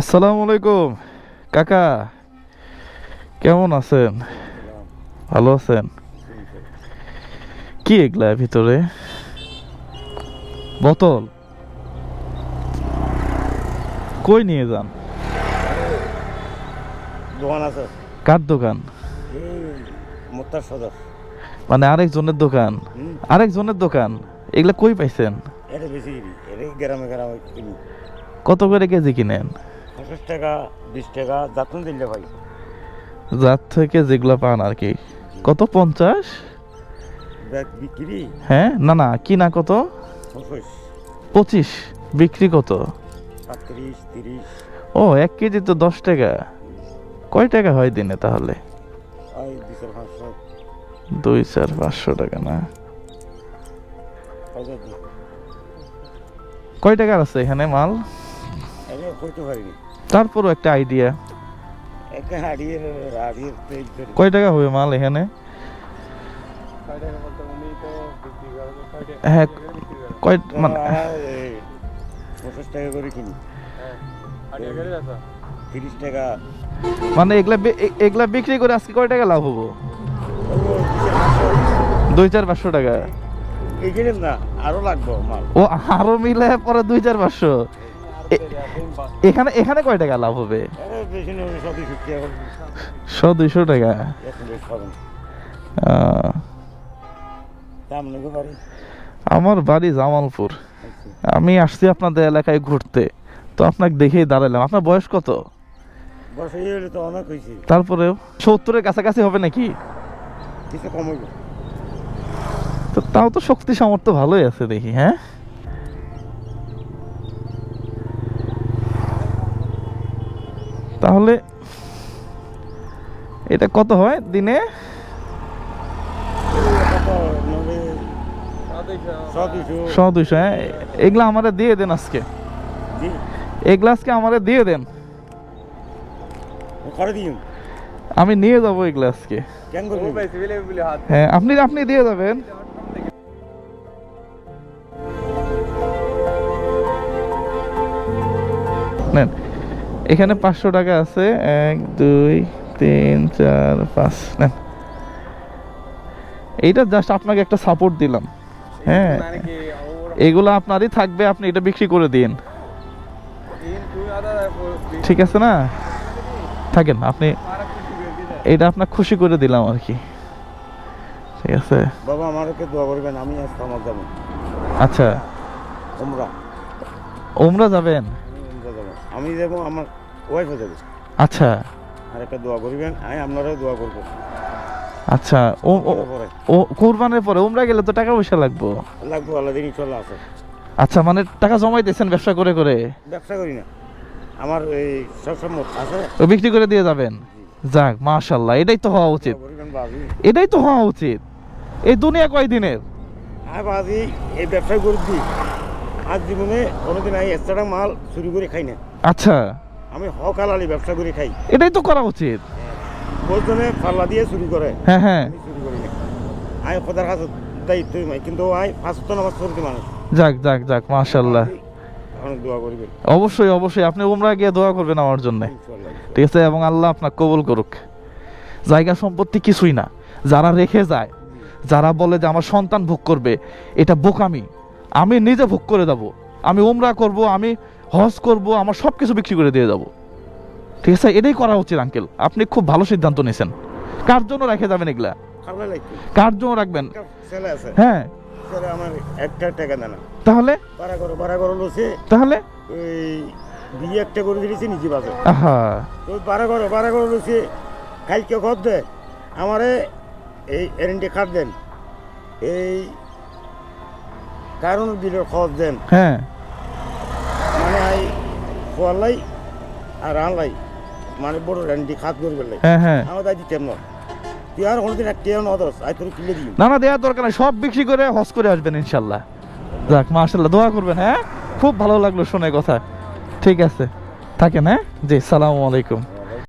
আসসালামু আলাইকুম। কাকা কেমন আছেন? ভালো আছেন? কি এগুলা ভিতরে? বোতল? কই নিয়ে যান? দোকান আছে। কার দোকান? মোত্তার সদর। মানে আরেকজনের দোকান? হুম। আরেকজনের দোকান? এগুলা কই পাইছেন? এটা বেশি এটা গ্রামে গ্রামে কত করে কেজি কিনেন? পঞ্চাশ টাকা বিশ টাকা যাতন দিলে ভাই। যার থেকে যেগুলা পান আর কি। কত? পঞ্চাশ? বিক্রি? হ্যাঁ না না কিনা কত? পঁচিশ। পঁচিশ। বিক্রি কত? ও এক কেজি তো দশ টাকা। কয় টাকা হয় দিনে তাহলে? দুই চার পাঁচশো। পাঁচশো টাকা না? কয় টাকার আছে এখানে মাল? করতে পারিনি। তারপরও একটা আইডিয়া একটা কয় টাকা হবে মাল এখানে? হ্যাঁ কয় মানে পঞ্চাশ টাকা করে কিনি। তিরিশ টাকা। মানে এগুলা এগুলা বিক্রি করে আজকে কয় টাকা লাভ হব? দুই চার পাঁচশো টাকা। না আরও লাগবে মাল। ও আরও মিলে পরে দুই চার পাঁচশো। এখানে এখানে কয় টাকা লাভ হবে? শ দুইশো টাকা আমার বাড়ি জামালপুর। আমি আসছি আপনাদের এলাকায় ঘুরতে। তো আপনাকে দেখেই দাঁড়ালাম। আপনার বয়স কত? তারপরেও সত্তরের কাছাকাছি হবে নাকি? তো তাও তো শক্তি সামর্থ্য ভালোই আছে দেখি হ্যাঁ? তাহলে এটা কত হয় দিনে? শ দুইশো। হ্যাঁ। এগুলা আমারে দিয়ে দেন আজকে। এগুলা আজকে আমারে দিয়ে দেন। আমি নিয়ে যাব এগুলা আজকে। হ্যাঁ আপনি আপনি দিয়ে যাবেন। নেন। এখানে পাঁচশো টাকা আছে। এক দুই তিন চার পাঁচ নেন। এইটা জাস্ট আপনাকে একটা সাপোর্ট দিলাম। হ্যাঁ এগুলো আপনারই থাকবে আপনি এটা বিক্রি করে দিন। ঠিক আছে না? থাকেন আপনি এটা আপনার খুশি করে দিলাম আর কি। ঠিক আছে। বাবা আমারকে দোয়া করবেন আমি আজকে আমার যাব। আচ্ছা। তোমরা ওমরা যাবেন? যাব আমি যাব আমার ওয়াইফও যাবে আচ্ছা। আর একটা দোয়া করবেন আমি আপনারাও দোয়া করব। আচ্ছা ও ও- কোরবানের পরে ওমরা গেলে তো টাকা পয়সা লাগবো? লাগবো আল্লাহ দিন চলে আছে। আচ্ছা মানে টাকা জমাই দিয়েছেন ব্যবসা করে করে? ব্যবসা করি না। আমার এই সব সম্মত আছে। ও বিক্রি করে দিয়ে যাবেন? যাক মাশাল্লাহ এটাই তো হওয়া উচিত। এটাই তো হওয়া উচিত। এই দুনিয়া কয় দিনের আমি বাজি এই ব্যবসা করে দিই আজ জীবনে কোনোদিন আমি এক্সট্রা মাল চুরি করে খাই না। আচ্ছা। আমি হকাল আলি ব্যবসা করে খাই। এটাই তো করা উচিত। বলজনে পাল্লা দিয়ে চুরি করে। হ্যাঁ হ্যাঁ। চুরি করি আমি খোদার কাছে দায়িত্বই নাই কিন্তু আমি পাঁচশো নামাজ পড়তে মানুষ। যাক যাক যাক মাশাল্লাহ অনেক দোয়া করবেন। অবশ্যই অবশ্যই। আপনি উমরা গিয়ে দোয়া করবেন আমার জন্য। ঠিক আছে? এবং আল্লাহ আপনার কবুল করুক। জায়গা সম্পত্তি কিছুই না। যারা রেখে যায় যারা বলে যে আমার সন্তান ভোগ করবে এটা বোকামি। আমি নিজে ভোগ করে যাব আমি উমরা করব আমি হজ করব আমার সব কিছু বিক্রি করে দিয়ে যাব। ঠিক আছে এটাই করা উচিত আঙ্কেল আপনি খুব ভালো সিদ্ধান্ত নিয়েছেন। কার জন্য রেখে যাবেন এগুলা? কার জন্য রাখবেন? হ্যাঁ। আমার একটা টাকা দেয় না তাহলে? ভাড়া করো ভাড়া করো তাহলে? বিয়ে একটা করে দিয়েছি নিজে বাজে। করো করো কালকে খত দে। আমারে এই এরেন্টে খাট দেন। এই কারণ বিলের খরচ দেন। হ্যাঁ। খোয়ালাই আর আনলাই। মানে বড় রান্ডি খাত করবে লাই হ্যাঁ হ্যাঁ। আমার দায় দিতেন না তুই আর কোনোদিন একটা অদস আই তোর কিনে দিই। না না দেওয়ার দরকার নাই। সব বিক্রি করে হজ করে আসবেন ইনশাল্লাহ। যাক মাশাল্লাহ দোয়া করবেন হ্যাঁ? খুব ভালো লাগল শুনে কথা। ঠিক আছে। থাকেন হ্যাঁ? জি সালামু আলাইকুম।